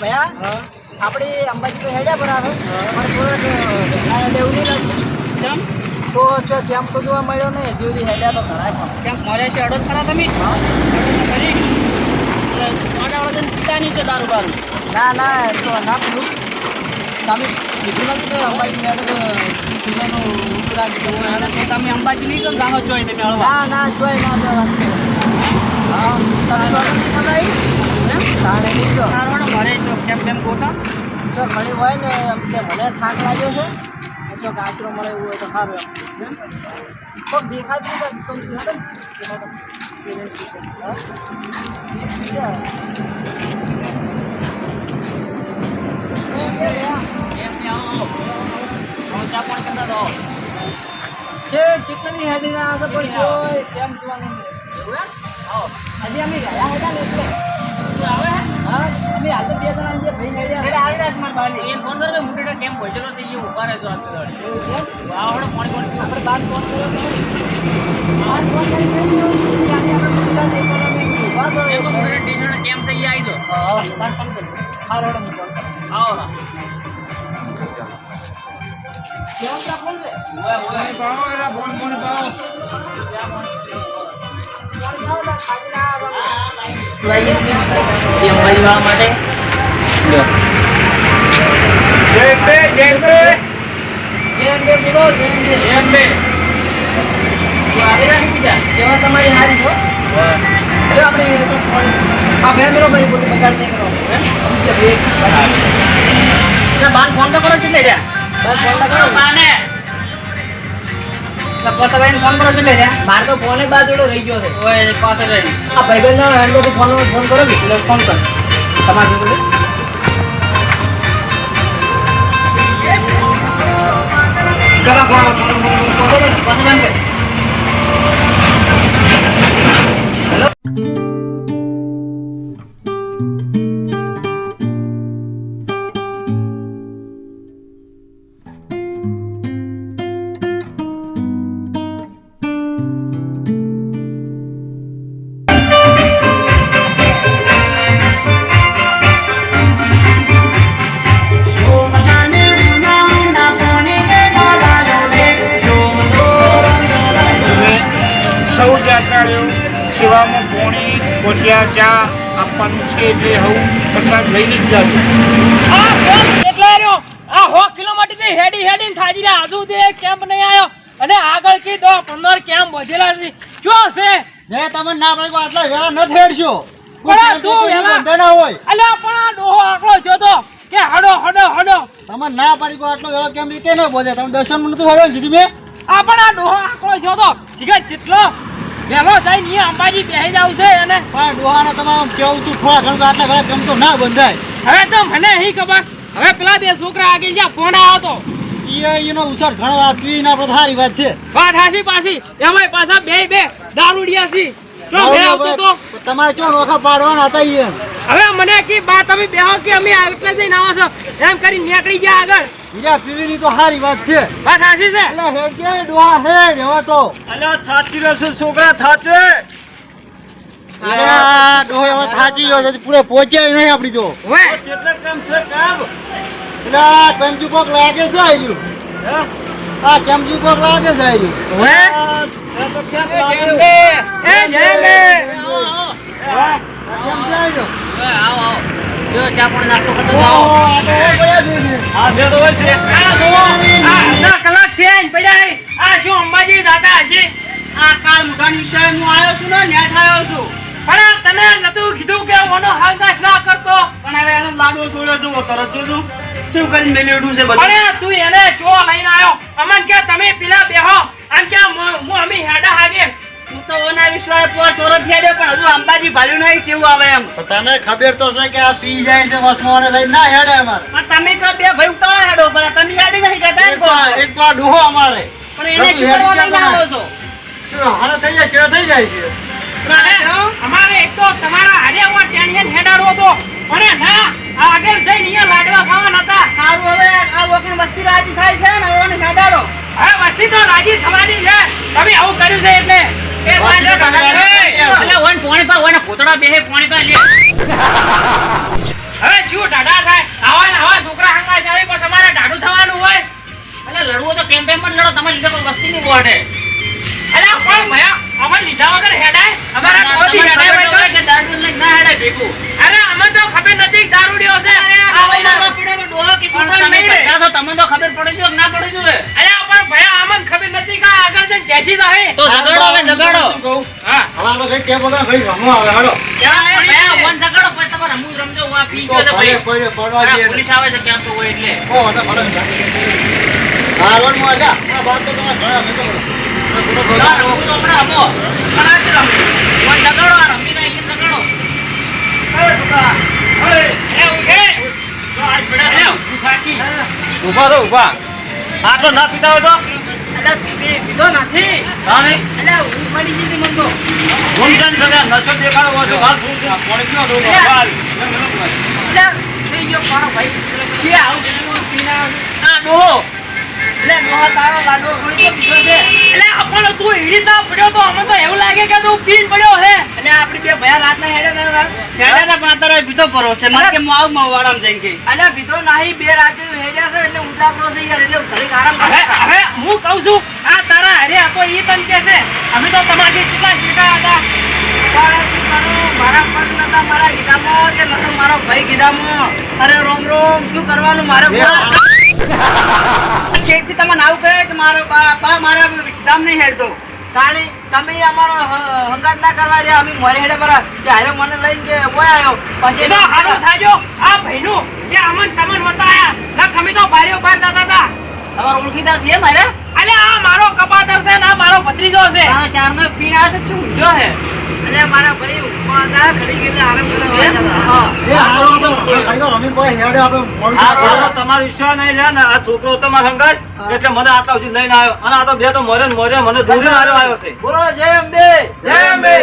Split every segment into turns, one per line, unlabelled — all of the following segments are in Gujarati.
ના ભયા આપણે અંબાજી તો હેડ્યા બરાબર પણ થોડોક વહેલા નથી
ચમ
તો જો કેમ તો જોવા મળ્યો નહીં? હજી સુધી હેડ્યા તો ખરા.
કેમ મરે છે અડો ખરા તમે? પીતા નહીં છે દારૂ બારું.
ના ના તો ના પેલું તમે કીધું નથી અંબાજી તો
તો તમે અંબાજી નહીં કરો ગામો જોઈ તમે
ના ના જોઈ ના જવા હા. તમે તાણે જો
તારો ઘરે જો કેમ કેમ ગોતા?
જો ઘણી હોય ને એમ કે મને થાક લાગ્યો છે જો આશરો મળે એવું હોય તો સારું એમ. કોક દેખાતું તો છે ચીકણી હેડી ના પણ જોઈ. કેમ જોવાનું? હજી અમે ગયા હતા ને એટલે. અમે હાલ તો બે જણા જે ભાઈ હેડ્યા
એટલે આવી છે મારા ભાઈ એ ફોન કરો મુટેડો કેમ પહોંચેલો થઈ એ ઊભા રહેજો આપી દો
એવું છે
આવડો ફોન પાણી
આપણે બાર ફોન કર્યો તો બાર ફોન કરી આજે આપણે બધા નહીં કરવા મેં કીધું. ઊભા છો.
એમ તો મુટેડો ટીચર કેમ એ આવી દો
હા.
બાર ફોન કરજો
હા, રોડો હું ફોન કરું.
આવો હા
કેવો છે ફોન રે?
ઓય ઓય
ફોન ખાઓ ફોન ખાલી આવે.
અંબાજી વાળા માટે
બોલો. તો બીજા? સેવા તમારી સારી છે. જો આપણે તો આ મિનિટ મારી બોલી બગાડ નહીં હે? બગાડ.
બાર ફોન તો કરો કેટલે રહ્યા
બસ ફોન લગાવો.
પોતાભાઈ ફોન કરો કેટલે રહ્યા
મારે તો ફોન બાદ જોડે રહી ગયો છે
ઓય પાસે રહી
આ ભાઈબંધના હેન્ડથી ફોન ફોન કરો કે
એટલે ફોન કર
તમારી જોડે
કરા ફોન પોતાભાઈ પોતાભાઈ
સૌ સેવામાં પોણી કોઠિયા ચા આપવાનું છે એટલે હું પ્રસાદ લઈને જ જાઉં.
આ રહ્યો? આ સો કિલોમીટર હેડી હેડી થાજી રહ્યા હજુ સુધી કેમ્પ નહીં આવ્યો? અને આગળ કી દો પંદર કેમ્પ વધેલા છે. જો છે?
મેં તમને ના પાડ્યું આટલા વેળા ન થેડશો
પણ તું વેલા-
ના હોય.
અલ્યા પણ ડોહો આકડો જોતો કે હડો હડો હડો.
તમે ના પાડી આટલો વેળો કેમ રીતે ન બોલે? તમે દર્શનમાં નતું હડો સીધી મેં?
આ પણ આ ડોહો આકડો જોતો શીખે જેટલો વહેલો જાય ની અંબાજી બેહી જાવ છે અને
પણ ડોહાને તમે આમ કેવું છું થોડા ઘણું તો આટલા ઘણા કેમ તો ના બંધાય.
હવે તો મને હી ખબર હવે પેલા બે છોકરા આગળ જ્યાં ફોન આવ્યો તો
ઈ એનો ઉસર ઘણો વાર પી ના પ્રધારી વાત છે.
વાત હાસી પાછી એમાય પાછા બે બે દારૂડિયા સી તો બે આવતો તો.
તમારે ચો નોખા પાડવાના હતા ઈ
હવે મને કી બા તમે બેહો કે અમે આ જઈને આવો છો? એમ કરી નીકળી ગયા આગળ.
બીજા પીવીની તો સારી વાત છે.
વાત હાસી છે?
એટલે હેડ કે ડોહા હેડ હવે તો.
અલ્યા થાચી રહ્યો છું છોકરા થાચે.
અલ્યા, ડોહો હવે થાચી રહ્યો છે પૂરે પહોંચ્યા નહીં આપણી તો.
હવે
કેટલા કામ છે કામ?
એટલે કેમચું કોક લાગે છે આર્યું
હે?
આ કેમચું કોક લાગે છે આર્યું
હવે એ
કેમ
આવો આવો. જો ચા પાણી નાસ્તો કરતો જાઓ.
આ તો બહુ પડ્યા છે ઈ.
આ બે તો હોય છે.
આ જુઓ આ અડધા કલાક છે પડ્યા આ શું અંબાજી દાદા હશે?
આ કાળ મુઠાની વિષય હું આવ્યો છું ને ન્યાઠ આવ્યો છું.
પણ આ નતું કીધું કે ઓનો હાલનાશ ના કરતો?
પણ હવે એનો લાડવો છોડ્યો છું તરત જોજો શું કરીને મેલેડું છે બધું?
તું એને ચો લઈને આવ્યો. અમન કે તમે પેલા બેહો
પણ હજુ અંબાજી ભાલ્યું નહીં કેવું આવે એમ. તને ખબર તો છે કે આ પી જાય છે વસમાં લઈને. ના હેડે અમારે. તમે તો બે ભાઈ ઉતાળા હેડો પણ તમે હેડી નહીં કરતા એક તો એક તો આ ડોહો અમારે. પણ એને શું લઈને આવો છો. શું હાલે થઈ જાય ચેડા થઈ જાય છે?
અમારે એક તો તમારા હારે ઉપર ટેણિયન હેડાડવો અને ના. આગળ જઈને અહીંયા લાડવા ખાવાના હતા.
સારું હવે આ વખત વસ્તી રાજી થાય છે ને એને હેડાડો.
હવે વસ્તી તો રાજી થવાની છે. તમે આવું કર્યું છે એટલે.
તમે
હવે શું થાય? આવા ને આવા છોકરા હંગા અમારે ઢાઢું થવાનું હોય.
એટલે લડવું તો કેમ્પેનમાં જ લડો તમારે લીધે કોઈ વસ્તી નહીં બોડે.
એટલે પણ ભયા અમને લીધા વગર હેડાય? અમારા હેડાય ભાઈ તો?
ના હેડે ભેગું.
અરે અમે તો ખબર નથી દારૂડિયો છે
અરે આ
આ
ડોહો
ભાઈના-
મારવા પડ્યો તો ડોહો કે
પણ
છોકરો
તમે
નહીં રે
પૈસા છો, તમને તો ખબર પડી જોઈએ કે ના પડી જોઈએ
અલ્યા પણ ભયા અમને ખબર નથી કે આ જેસી જાહે
તો ઝઘડો હવે ઝઘડો.
હા.
હવે આપણે કઈ ટેપ ભાઈ રમો આવે હેડો
ત્યાં
એ
પડી
વન ઝઘડો પછી તમારે રમવું રમજો હું આ પી ગયો છે ભાઈ.
કોઈને પડવા દે.
પોલીસ આવે છે કેમ તો હોય એટલે.
ઓ તો ભલે. હારવાનું આજા આ વાત તો તમે ઘણા ભેગો કરો.
ના, તો આપણે રમો પણ જ રમવું. વન ઝઘડો આ રમી નાખી ઝઘડો.
એ ઉઠે. એ ઊભું થાકી.
તો ઊભા આટલો ના પીતા હોય તો?
પીધો નથી.
તાણે?
અલ્યા ઊંઘ પડી ગઈ હતી તો.
ઊંઘ જાન સગા નશો દેખાડો હોય તો હાલ ફૂલ છે. પાણી પીવો તો બાલ.
થઈ ગયો મારો ભાઈ. પછી આવું બધું પીને
આ ડોહો
અલ્યા ડોહા તારો લાડવો ઘણી તો પીધો છે.
અલ્યા પણ તું હીરી તા પડ્યો તો અમે તો એવું લાગે કે તું પીન પડ્યો હે
અલ્યા આપણી બે ભયા રાતના હેડે ના રાત.
હેડા તા અત્યારે પરો છે મને કે માવ આવું જઈ કે
અલ્યા પીધો નહીં બે રાજુ હેડ્યા છે એટલે ઉજાગરો છે યાર એટલે ઘરે આરામ કરે.
હવે હું કહું છું આ તારા હરે આ તો ઈ તન કે છે. અમે તો તમારી કેટલા શીખા હતા.
તારા શું કરું? મારા પગ નતા મારા ગીધામાં કે નતો મારો ભાઈ ગીધામાં? અરે રોમ રોમ શું કરવાનું મારે?
શેઠથી તમને આવું કહે કે મારો બા મારા ગીધામ નહીં હેડતો
તાણી તમે અમારો હંગાત ના કરવા રહ્યા અમે મોરે હેડે પર કે હારે મને લઈને કે ઓય આયો. પછી
એ તો હારું થાજો. આ ભાઈનું કે અમન તમન આયા. ના ખમી તો ભારીઓ બાર દાદા હતા.
તમારે ઓળખીતા છે મારે?
અલે આ મારો કપાતર છે ને આ મારો ભત્રીજો છે
આ ચારનો પીણ છે શું ઊંઘ્યો હે.
મારા ભાઈ હતા આરામ કરવા.
ડોહો તમારો વિશ્વાસ નહીં રહ્યા ને. આ છોકરો તો મારા હંગાશ એટલે મને આટલા સુધી લઈને આવ્યો. અને આ તો બે તો મોરે ને મોરે મને દૂરી માર્યો આવ્યો છે.
બોલો જય અંબે.
જય અંબે.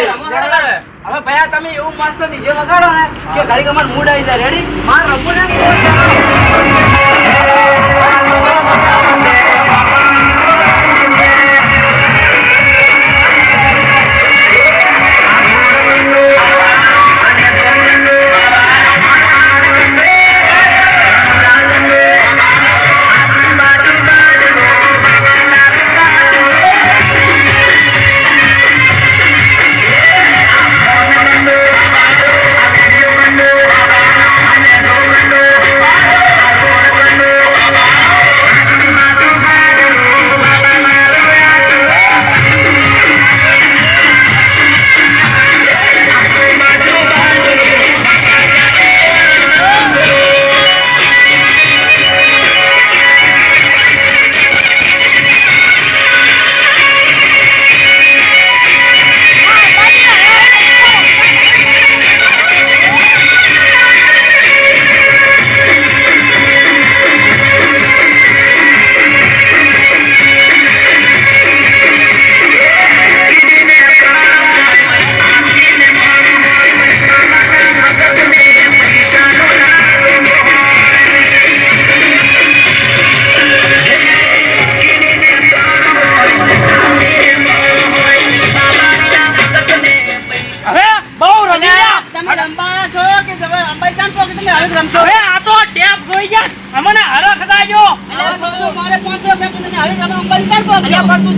હવે ભયા તમે એવું મસ્ત નીચે વગાડો ને કે ઘડી અમાર મૂડ આવી જાય. રેડી માર રમવું ને.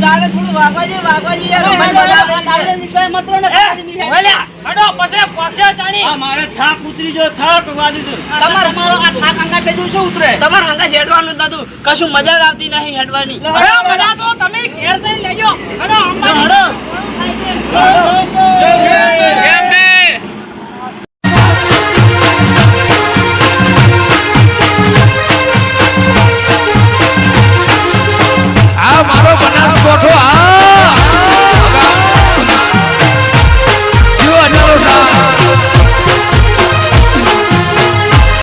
તારે થોડું વાગવાજી વાગવાજી
થાક અંગા થઈ શું ઉતરે?
તમાર અંગા હેડવાનું દાદુ કશું મજા આવતી નહીં હેડવાની.
તમે ઘેર લેજો